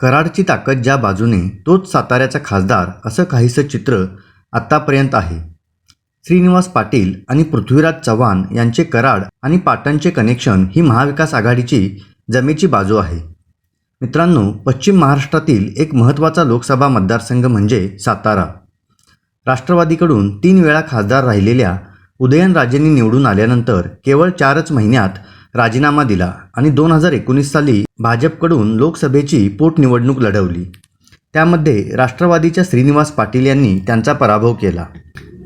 कराडची ताकद ज्या बाजूने तोच साताऱ्याचा खासदार असं काहीसं चित्र आत्तापर्यंत आहे. श्रीनिवास पाटील आणि पृथ्वीराज चव्हाण यांचे कराड आणि पाटणचे कनेक्शन ही महाविकास आघाडीची जमेची बाजू आहे. मित्रांनो पश्चिम महाराष्ट्रातील एक महत्त्वाचा लोकसभा मतदारसंघ म्हणजे सातारा. राष्ट्रवादीकडून तीन वेळा खासदार राहिलेल्या उदयनराजेंनी निवडून आल्यानंतर केवळ चारच महिन्यात राजीनामा दिला आणि दोन हजार एकोणीस साली भाजपकडून लोकसभेची पोटनिवडणूक लढवली. त्यामध्ये राष्ट्रवादीच्या श्रीनिवास पाटील यांनी त्यांचा पराभव केला.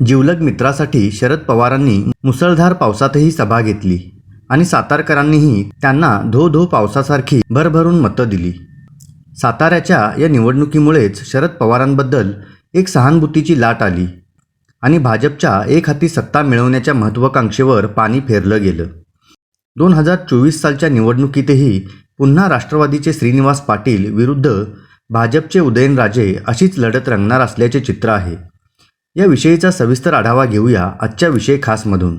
जिवलग मित्रासाठी शरद पवारांनी मुसळधार पावसातही सभा घेतली आणि सातारकरांनीही त्यांना धो धो पावसासारखी भरभरून मतं दिली. साताऱ्याच्या या निवडणुकीमुळेच शरद पवारांबद्दल एक सहानुभूतीची लाट आली आणि भाजपच्या एक हाती सत्ता मिळवण्याच्या महत्त्वाकांक्षेवर पाणी फेरलं गेलं. दोन हजार चोवीस सालच्या निवडणुकीतही पुन्हा राष्ट्रवादीचे श्रीनिवास पाटील विरुद्ध भाजपचे उदयनराजे अशीच लढत रंगणार असल्याचे चित्र आहे. या विषयीचा सविस्तर आढावा घेऊया आजच्या विषय खासमधून.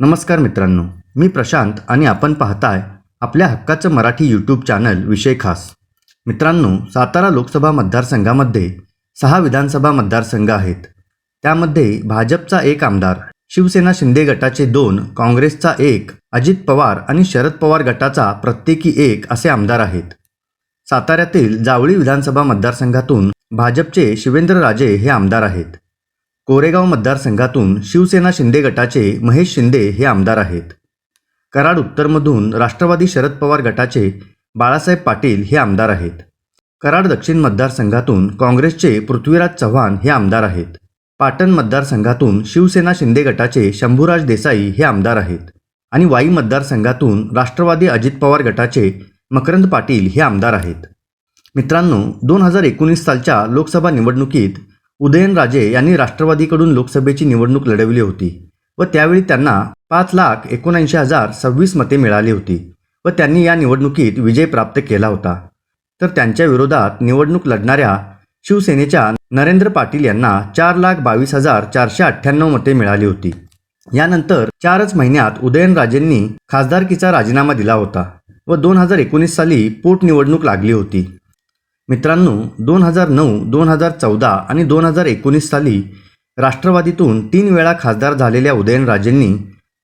नमस्कार मित्रांनो मी प्रशांत आणि आपण पाहताय आपल्या हक्काचं मराठी यूट्यूब चॅनल विषय खास. मित्रांनो सातारा लोकसभा मतदारसंघामध्ये सहा विधानसभा मतदारसंघ आहेत. त्यामध्ये भाजपचा एक आमदार शिवसेना शिंदे गटाचे दोन काँग्रेसचा एक अजित पवार आणि शरद पवार गटाचा प्रत्येकी एक असे आमदार आहेत. साताऱ्यातील जावळी विधानसभा मतदारसंघातून भाजपचे शिवेंद्रराजे हे आमदार आहेत. कोरेगाव मतदारसंघातून शिवसेना शिंदे गटाचे महेश शिंदे हे आमदार आहेत. कराड उत्तरमधून राष्ट्रवादी शरद पवार गटाचे बाळासाहेब पाटील हे आमदार आहेत. कराड दक्षिण मतदारसंघातून काँग्रेसचे पृथ्वीराज चव्हाण हे आमदार आहेत. पाटण मतदारसंघातून शिवसेना शिंदे गटाचे शंभूराज देसाई हे आमदार आहेत. आणि वाई मतदारसंघातून राष्ट्रवादी अजित पवार गटाचे मकरंद पाटील हे आमदार आहेत. मित्रांनो दोन हजार एकोणीस सालच्या लोकसभा निवडणुकीत उदयनराजे यांनी राष्ट्रवादीकडून लोकसभेची निवडणूक लढवली होती व त्यावेळी त्यांना पाच लाख एकोणऐंशी हजार सव्वीस मते मिळाली होती व त्यांनी या निवडणुकीत विजय प्राप्त केला होता. तर त्यांच्या विरोधात निवडणूक लढणाऱ्या शिवसेनेच्या नरेंद्र पाटील यांना चार लाख बावीस हजार चारशे अठ्ठ्याण्णव मते मिळाली होती. यानंतर चारच महिन्यात उदयनराजेंनी खासदारकीचा राजीनामा दिला होता व दोन हजार एकोणीस साली पोटनिवडणूक लागली होती. मित्रांनो दोन हजार नऊ दोन हजार चौदा आणि दोन हजार एकोणीस साली राष्ट्रवादीतून तीन वेळा खासदार झालेल्या उदयनराजेंनी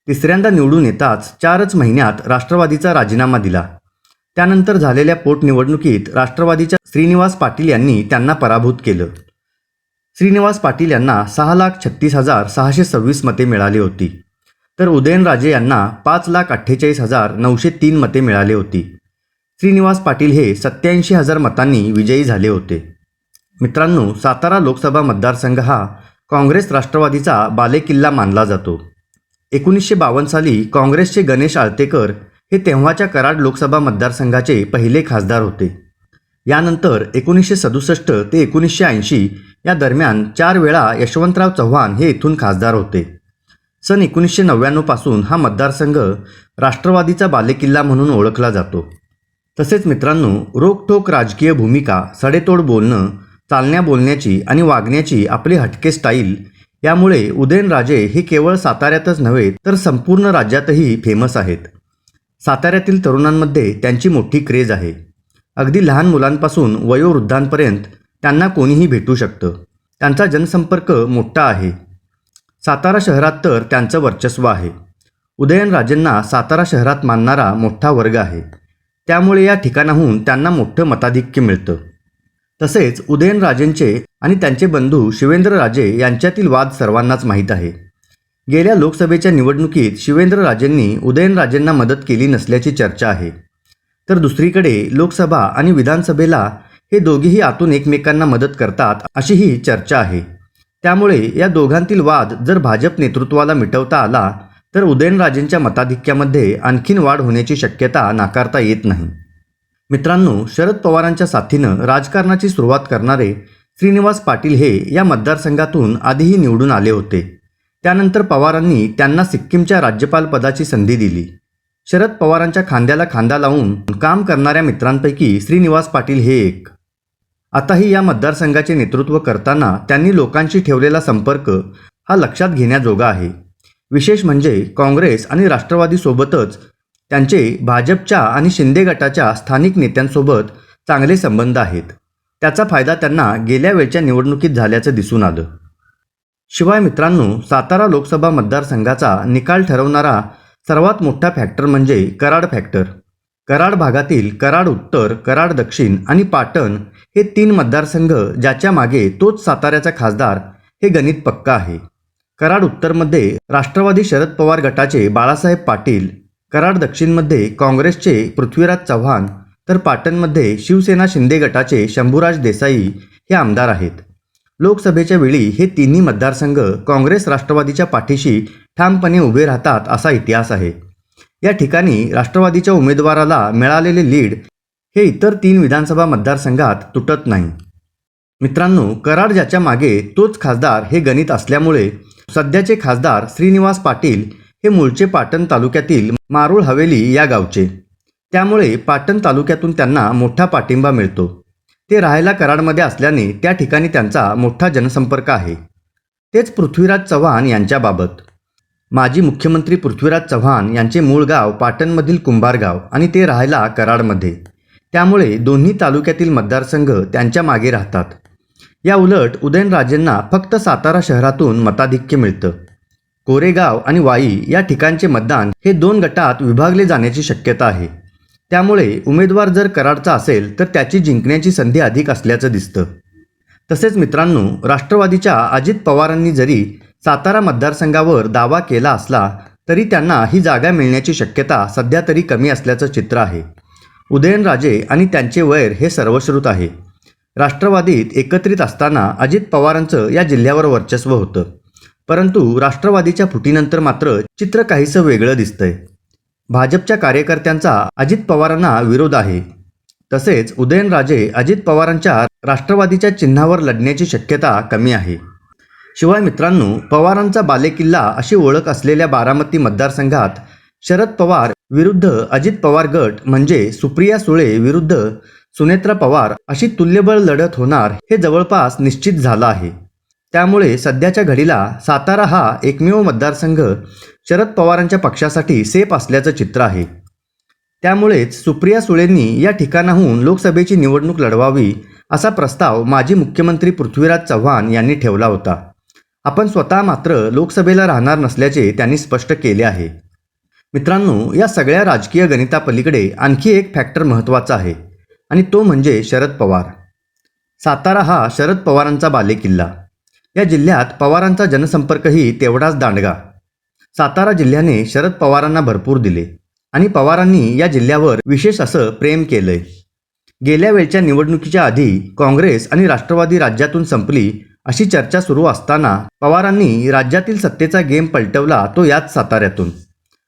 तिसऱ्यांदा निवडून येताच चारच महिन्यात राष्ट्रवादीचा राजीनामा दिला. त्यानंतर झालेल्या पोटनिवडणुकीत राष्ट्रवादीच्या श्रीनिवास पाटील यांनी त्यांना पराभूत केलं. श्रीनिवास पाटील यांना सहा लाख छत्तीस हजार सहाशे सव्वीस मते मिळाली होती. तर उदयनराजे यांना पाच लाख अठ्ठेचाळीस हजार नऊशे तीन मते मिळाली होती. श्रीनिवास पाटील हे सत्याऐंशी हजार मतांनी विजयी झाले होते. मित्रांनो सातारा लोकसभा मतदारसंघ हा काँग्रेस राष्ट्रवादीचा बालेकिल्ला मानला जातो. एकोणीसशे बावन्न साली काँग्रेसचे गणेश आळतेकर हे तेव्हाच्या कराड लोकसभा मतदारसंघाचे पहिले खासदार होते. यानंतर एकोणीसशे सदुसष्ट ते एकोणीसशे ऐंशी या दरम्यान चार वेळा यशवंतराव चव्हाण हे इथून खासदार होते. सन एकोणीसशे नव्याण्णवपासून हा मतदारसंघ राष्ट्रवादीचा बालेकिल्ला म्हणून ओळखला जातो. तसेच मित्रांनो रोखठोक राजकीय भूमिका सडेतोड बोलणं चालण्या बोलण्याची आणि वागण्याची आपली हटके स्टाईल यामुळे उदयनराजे हे केवळ साताऱ्यातच नव्हे तर संपूर्ण राज्यातही फेमस आहेत. साताऱ्यातील तरुणांमध्ये त्यांची मोठी क्रेज आहे. अगदी लहान मुलांपासून वयोवृद्धांपर्यंत त्यांना कोणीही भेटू शकतं. त्यांचा जनसंपर्क मोठा आहे. सातारा शहरात तर त्यांचं वर्चस्व आहे. उदयनराजेंना सातारा शहरात मानणारा मोठा वर्ग आहे. त्यामुळे या ठिकाणाहून त्यांना मोठं मताधिक्य मिळतं. तसेच उदयनराजेंचे आणि त्यांचे बंधू शिवेंद्रराजे यांच्यातील वाद सर्वांनाच माहीत आहे. गेल्या लोकसभेच्या निवडणुकीत शिवेंद्रराजेंनी उदयनराजेंना मदत केली नसल्याची चर्चा आहे. तर दुसरीकडे लोकसभा आणि विधानसभेला हे दोघेही आतून एकमेकांना मदत करतात अशीही चर्चा आहे. त्यामुळे या दोघांतील वाद जर भाजप नेतृत्वाला मिटवता आला तर उदयनराजेंच्या मताधिक्यामध्ये आणखीन वाढ होण्याची शक्यता नाकारता येत नाही. मित्रांनो शरद पवारांच्या साथीनं राजकारणाची सुरुवात करणारे श्रीनिवास पाटील हे या मतदारसंघातून आधीही निवडून आले होते. त्यानंतर पवारांनी त्यांना सिक्कीमच्या राज्यपालपदाची संधी दिली. शरद पवारांच्या खांद्याला खांदा लावून काम करणाऱ्या मित्रांपैकी श्रीनिवास पाटील हे एक. आताही या मतदारसंघाचे नेतृत्व करताना त्यांनी लोकांशी ठेवलेला संपर्क हा लक्षात घेण्याजोगा आहे. विशेष म्हणजे काँग्रेस आणि राष्ट्रवादीसोबतच त्यांचे भाजपच्या आणि शिंदे गटाच्या स्थानिक नेत्यांसोबत चांगले संबंध आहेत. त्याचा फायदा त्यांना गेल्या वेळच्या निवडणुकीत झाल्याचं दिसून आलं. शिवाय मित्रांनो सातारा लोकसभा मतदारसंघाचा निकाल ठरवणारा सर्वात मोठा फॅक्टर म्हणजे कराड फॅक्टर कराड भागातील कराड उत्तर कराड दक्षिण आणि पाटण हे तीन मतदारसंघ ज्याच्या मागे तोच साताऱ्याचा खासदार हे गणित पक्का आहे. कराड उत्तरमध्ये राष्ट्रवादी शरद पवार गटाचे बाळासाहेब पाटील कराड दक्षिणमध्ये काँग्रेसचे पृथ्वीराज चव्हाण तर पाटणमध्ये शिवसेना शिंदे गटाचे शंभूराज देसाई हे आमदार आहेत. लोकसभेच्या वेळी हे तिन्ही मतदारसंघ काँग्रेस राष्ट्रवादीच्या पाठीशी ठामपणे उभे राहतात असा इतिहास आहे. या ठिकाणी राष्ट्रवादीच्या उमेदवाराला मिळालेले लीड हे इतर तीन विधानसभा मतदारसंघात तुटत नाही. मित्रांनो कराड ज्याच्या मागे तोच खासदार हे गणित असल्यामुळे सध्याचे खासदार श्रीनिवास पाटील हे मूळचे पाटण तालुक्यातील मारुळ हवेली या गावचे. त्यामुळे पाटण तालुक्यातून त्यांना मोठा पाठिंबा मिळतो. ते राहायला कराडमध्ये असल्याने त्या ठिकाणी त्यांचा मोठा जनसंपर्क आहे. तेच पृथ्वीराज चव्हाण यांच्याबाबत. माजी मुख्यमंत्री पृथ्वीराज चव्हाण यांचे मूळ गाव पाटणमधील कुंभारगाव आणि ते राहायला कराडमध्ये. त्यामुळे दोन्ही तालुक्यातील मतदारसंघ त्यांच्या मागे राहतात. या उलट उदयनराजेंना फक्त सातारा शहरातून मताधिक्य मिळतं. कोरेगाव आणि वाई या ठिकाणचे मतदान हे दोन गटात विभागले जाण्याची शक्यता आहे. त्यामुळे उमेदवार जर कराडचा असेल तर त्याची जिंकण्याची संधी अधिक असल्याचं दिसतं. तसेच मित्रांनो राष्ट्रवादीच्या अजित पवारांनी जरी सातारा मतदारसंघावर दावा केला असला तरी त्यांना ही जागा मिळण्याची शक्यता सध्या तरी कमी असल्याचं चित्र आहे. उदयनराजे आणि त्यांचे वैर हे सर्वश्रुत आहे. राष्ट्रवादीत एकत्रित असताना अजित पवारांचं या जिल्ह्यावर वर्चस्व होतं. परंतु राष्ट्रवादीच्या फुटीनंतर मात्र चित्र काहीसं वेगळं दिसतंय. भाजपच्या कार्यकर्त्यांचा अजित पवारांना विरोध आहे. तसेच उदयनराजे अजित पवारांच्या राष्ट्रवादीच्या चिन्हावर लढण्याची शक्यता कमी आहे. शिवाय मित्रांनो पवारांचा बालेकिल्ला अशी ओळख असलेल्या बारामती मतदारसंघात शरद पवार विरुद्ध अजित पवार गट म्हणजे सुप्रिया सुळे विरुद्ध सुनेत्रा पवार अशी तुल्यबळ लढत होणार हे जवळपास निश्चित झालं आहे. त्यामुळे सध्याच्या घडीला सातारा हा एकमेव मतदारसंघ शरद पवारांच्या पक्षासाठी सेफ असल्याचं चित्र आहे. त्यामुळेच सुप्रिया सुळेंनी या ठिकाणाहून लोकसभेची निवडणूक लढवावी असा प्रस्ताव माजी मुख्यमंत्री पृथ्वीराज चव्हाण यांनी ठेवला होता. आपण स्वतः मात्र लोकसभेला राहणार नसल्याचे त्यांनी स्पष्ट केले आहे. मित्रांनो या सगळ्या राजकीय गणितापलीकडे आणखी एक फॅक्टर महत्त्वाचा आहे आणि तो म्हणजे शरद पवार. सातारा हा शरद पवारांचा बालेकिल्ला. या जिल्ह्यात पवारांचा जनसंपर्कही तेवढाच दांडगा. सातारा जिल्ह्याने शरद पवारांना भरपूर दिले आणि पवारांनी या जिल्ह्यावर विशेष असं प्रेम केलंय. गेल्या वेळच्या निवडणुकीच्या आधी काँग्रेस आणि राष्ट्रवादी राज्यातून संपली अशी चर्चा सुरू असताना पवारांनी राज्यातील सत्तेचा गेम पलटवला तो याच साताऱ्यातून.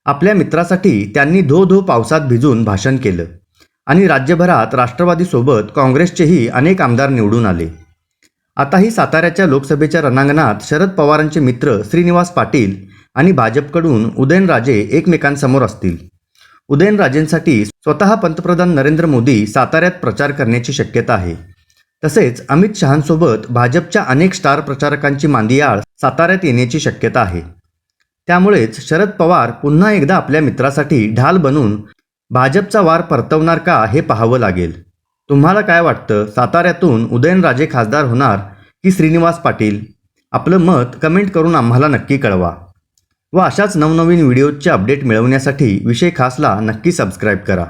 आपल्या मित्रासाठी त्यांनी धो धो पावसात भिजून भाषण केलं आणि राज्यभरात राष्ट्रवादीसोबत काँग्रेसचेही अनेक आमदार निवडून आले. आताही साताऱ्याच्या लोकसभेच्या रणांगणात शरद पवारांचे मित्र श्रीनिवास पाटील आणि भाजपकडून उदयनराजे एकमेकांसमोर असतील. उदयनराजेंसाठी स्वतः पंतप्रधान नरेंद्र मोदी साताऱ्यात प्रचार करण्याची शक्यता आहे. तसेच अमित शहांसोबत भाजपच्या अनेक स्टार प्रचारकांची मांदियाळ साताऱ्यात येण्याची शक्यता आहे. त्यामुळेच शरद पवार पुन्हा एकदा आपल्या मित्रासाठी ढाल बनून भाजपचा वार परतवणार का हे पाहावं लागेल. तुम्हाला काय वाटतं? साताऱ्यातून उदयनराजे खासदार होणार की श्रीनिवास पाटील? आपलं मत कमेंट करून आम्हाला नक्की कळवा व अशाच नवनवीन व्हिडिओजचे अपडेट मिळवण्यासाठी विषय खासला नक्की सबस्क्राईब करा.